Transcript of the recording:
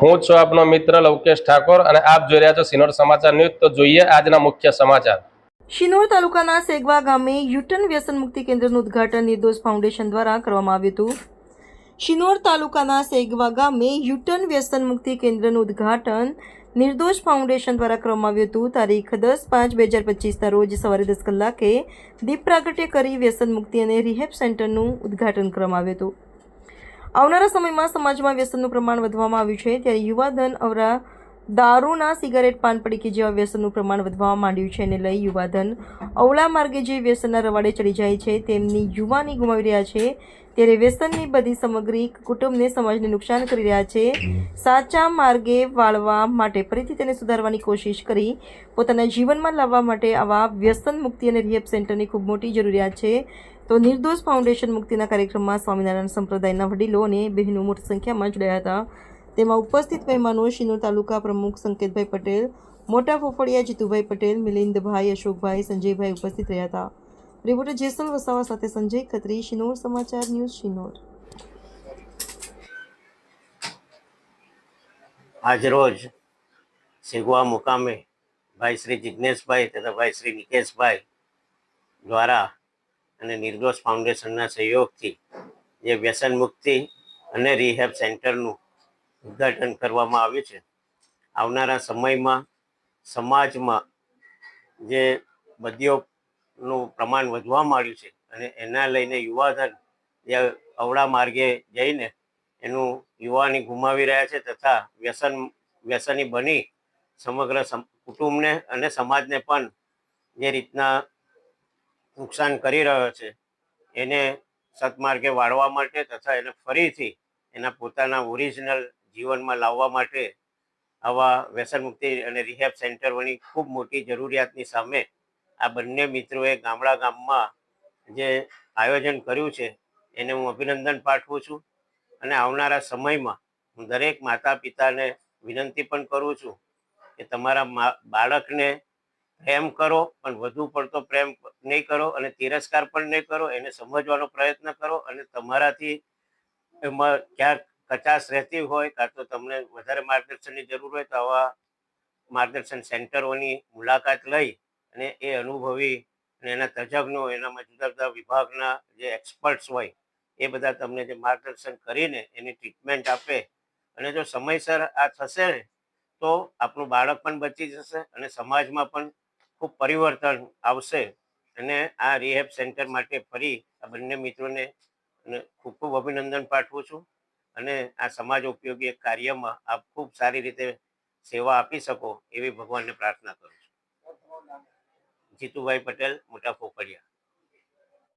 હું છું આપનો મિત્ર લવકેશ ઠાકોર અને આપ જોઈ રહ્યા છો સિનોર સમાચાર ન્યૂઝ. તો જોઈએ આજના મુખ્ય સમાચાર. શિનોર તાલુકાના સેગવા ગામે યુટન વ્યસન મુક્તિ કેન્દ્રનું ઉદ્ઘાટન નિર્દોષ ફાઉન્ડેશન દ્વારા કરવામાં આવ્યું હતું. શિનોર તાલુકાના સેગવા ગામે યુટન વ્યસન મુક્તિ કેન્દ્રનું ઉદ્ઘાટન નિર્દોષ ફાઉન્ડેશન દ્વારા કરવામાં આવ્યું હતું. તારીખ દસ પાંચ બે હજાર પચીસના રોજ સવારે દસ કલાકે દીપ પ્રાગટ્ય કરી વ્યસન મુક્તિ અને રિહેબ સેન્ટરનું ઉદ્ઘાટન કરવામાં આવ્યું હતું. આવનારા સમયમાં સમાજમાં વ્યસનનું પ્રમાણ વધવામાં આવ્યું છે. ત્યારે યુવા ધન અવરા દારૂના સિગારેટ પાન પડીકી જેવા વ્યસનનું પ્રમાણ વધવા માંડ્યું છે અને લઈ યુવાધન અવળા માર્ગે જે વ્યસનના રવાડે ચડી જાય છે, તેમની યુવાની ગુમાવી રહ્યા છે. ત્યારે વ્યસનની બધી સામગ્રી કુટુંબને સમાજને નુકસાન કરી રહ્યા છે. સાચા માર્ગે વાળવા માટે ફરીથી તેને સુધારવાની કોશિશ કરી. પોતાના જીવનમાં લાવવા માટે આવા વ્યસન મુક્તિ અને રિહેબ સેન્ટરની ખૂબ મોટી જરૂરિયાત છે. તો નિર્દોષ ફાઉન્ડેશન મુક્તિના કાર્યક્રમમાં સ્વામિનારાયણ સંપ્રદાયના વડીલો અને બહેનો મોટી સંખ્યામાં જોડાયા હતા. તેમાં ઉપસ્થિત મહેમાનો શિનોર તાલુકા પ્રમુખ સંકેતભાઈ પટેલ, મોટા ફોફડિયા જીતુભાઈ પટેલ, મિલિંદભાઈ અશોકભાઈ, સંજયભાઈ ઉપસ્થિત રહ્યા હતા. રિપોર્ટર જેસલ વસાવા સાથે સંજય ખત્રી, શિનોર સમાચાર ન્યૂઝ શિનોર. આજરોજ સેગવા મુકામે ભાઈ શ્રી જિજ્ઞેશભાઈ તથા ભાઈ શ્રી નિકેશભાઈ દ્વારા અને નિર્દોષ ફાઉન્ડેશનના સહયોગથી જે વ્યસન મુક્તિ અને રિહેબ સેન્ટરનું ઉદ્ઘાટન કરવામાં આવ્યું છે. આવનારા સમયમાં સમાજમાં જે બદીઓનું પ્રમાણ વધવા માંડ્યું છે અને એના લઈને યુવાધન જે અવળા માર્ગે જઈને એનું યુવાની ગુમાવી રહ્યા છે તથા વ્યસન, વ્યસની બની સમગ્ર સમ- કુટુંબને અને સમાજને પણ જે રીતના નુકસાન કરી રહ્યો છે એને સત્માર્ગે વાળવા માટે તથા એને ફરીથી એના પોતાના ઓરિજિનલ જીવનમાં લાવવા માટે આવા વ્યસન મુક્તિ અને રિહેબ સેન્ટરોની ખૂબ મોટી જરૂરિયાતની સામે આ બંને મિત્રોએ ગામડા ગામમાં જે આયોજન કર્યું છે, એને હું અભિનંદન પાઠવું છું અને આવનારા સમયમાં હું દરેક માતા પિતાને વિનંતી પણ કરું છું કે તમારા બાળકને પ્રેમ કરો, પણ વધુ પડતો પ્રેમ નહીં કરો અને તિરસ્કાર પણ નહીં કરો, એને સમજવાનો પ્રયત્ન કરો અને તમારાથી એમાં ક્યાંક કચાશ રહેતી હોય કાં તો તમને વધારે માર્ગદર્શનની જરૂર હોય તો આવા માર્ગદર્શન સેન્ટરોની મુલાકાત લઈ અને એ અનુભવી અને એના તજજ્ઞો એનામાં જુદા જુદા વિભાગના જે એક્સપર્ટ્સ હોય, એ બધા તમને જે માર્ગદર્શન કરીને એની ટ્રીટમેન્ટ આપે. અને જો સમયસર આ થશે ને તો આપણું બાળક પણ બચી જશે અને સમાજમાં પણ ખૂબ પરિવર્તન આવશે. અને આ રિહેબ સેન્ટર માટે ફરી આ બંને મિત્રોને ખૂબ ખૂબ અભિનંદન પાઠવું છું. અને આ સમાજ ઉપયોગી કાર્યમાં આપ ખૂબ સારી રીતે સેવા આપી શકો એવી ભગવાનને પ્રાર્થના કરું છું. જીતુભાઈ પટેલ, મોટા ફોફડિયા.